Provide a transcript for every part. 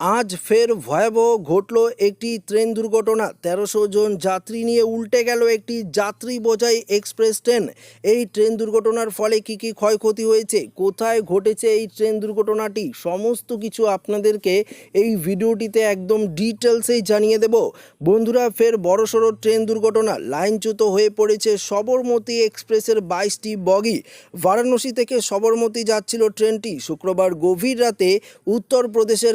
আজ ফের ভয়াবহ ঘটল একটি ট্রেন দুর্ঘটনা। তেরোশো জন যাত্রী নিয়ে উল্টে গেল একটি যাত্রী বোঝাই এক্সপ্রেস ট্রেন। এই ট্রেন দুর্ঘটনার ফলে কি কি ক্ষয়ক্ষতি হয়েছে? কোথায় ঘটেছে এই ট্রেন দুর্ঘটনাটি? সমস্ত কিছু আপনাদেরকে এই ভিডিওটিতে একদম ডিটেলসেই জানিয়ে দেব। বন্ধুরা, ফের বড়সড় ট্রেন দুর্ঘটনা। লাইনচ্যুত হয়ে পড়েছে সবরমতী এক্সপ্রেসের বাইশটি বগি। বারাণসী থেকে সবরমতী যাচ্ছিল ট্রেনটি। শুক্রবার গভীর রাতে উত্তরপ্রদেশের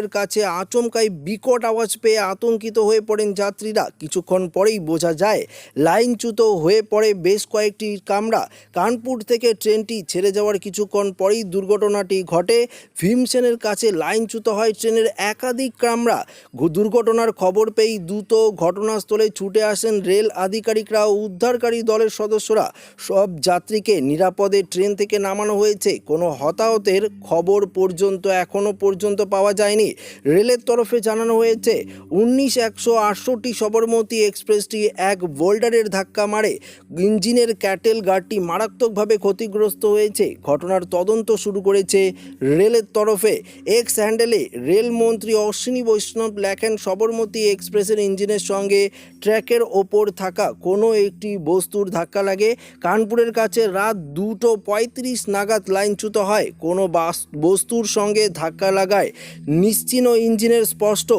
কানপুরের কাছে আচমকাই বিকট আওয়াজ পেয়ে আতঙ্কিত হয়ে পড়েন যাত্রীরা। কিছুক্ষণ পরেই বোঝা যায়, লাইনচ্যুত হয়ে পড়ে বেশ কয়েকটি কামরা। কানপুর থেকে ট্রেনটি ছেড়ে যাওয়ার কিছুক্ষণ পরেই দুর্ঘটনাটি ঘটে। ভীমসেনের কাছে লাইনচ্যুত হয় ট্রেনের একাধিক কামরা। দুর্ঘটনার খবর পেয়েই দ্রুত ঘটনাস্থলে ছুটে আসেন রেল আধিকারিকরা ও উদ্ধারকারী দলের সদস্যরা। সব যাত্রীকে নিরাপদে ট্রেন থেকে নামানো হয়েছে। কোনো হতাহতের খবর পর্যন্ত এখনও পর্যন্ত পাওয়া যায়নি। রেলের তরফে জানানো হয়েছে, উনিশ একশো আটষট্টি সবরমতী এক্সপ্রেসটি এক বোল্ডারের ধাক্কা মারে। ইঞ্জিনের ক্যাটেল গার্ডটি মারাত্মকভাবে ক্ষতিগ্রস্ত হয়েছে। ঘটনার তদন্ত শুরু করেছে রেলের তরফে। এক্স হ্যান্ডেলে রেলমন্ত্রী অশ্বিনী বৈষ্ণব লেখেন, সবরমতী এক্সপ্রেসের ইঞ্জিনের সঙ্গে ট্র্যাকের ওপর থাকা কোনো একটি বস্তুর ধাক্কা লাগে। কানপুরের কাছে রাত দুটো পঁয়ত্রিশ নাগাদ লাইনচ্যুত হয়। কোনো বাস- বস্তুর সঙ্গে ধাক্কা লাগায়। নিশ্চিহ্ন ইঞ্জিনের স্পষ্ট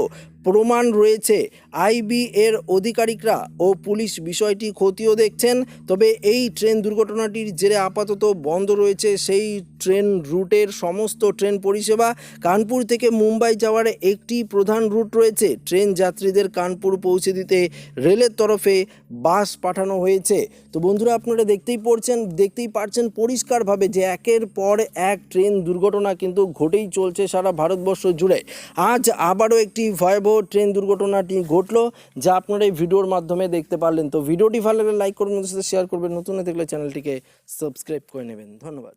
প্রমাণ রয়েছে। আইবি এর আধিকারিকরা ও পুলিশ বিষয়টি খতিয়ে দেখছেন, তবে এই ট্রেন দুর্ঘটনাটির জেরে আপাতত বন্ধ রয়েছে সেই ট্রেন রুটের সমস্ত ট্রেন পরিষেবা। কানপুর থেকে মুম্বাই যাওয়ার একটি প্রধান রুট রয়েছে। ট্রেন যাত্রীদের কানপুর পৌঁছে দিতে রেলের তরফে বাস পাঠানো হয়েছে। তো বন্ধুরা, আপনারা দেখতেই পড়ছেন, দেখতেই পারছেন পরিষ্কারভাবে যে একের পর এক ট্রেন দুর্ঘটনা কিন্তু ঘটেই চলছে সারা ভারতবর্ষ জুড়ে। আজ আবারও একটি ভয়াবহ ট্রেন দুর্ঘটনাটি ঘটলো, যা আপনারা এই ভিডিওর মাধ্যমে দেখতে পারলেন। তো ভিডিওটি ভালো লাগলে লাইক করবেন সাথে শেয়ার করবেন। নতুন দেখলে চ্যানেলটিকে সাবস্ক্রাইব করে নেবেন। ধন্যবাদ।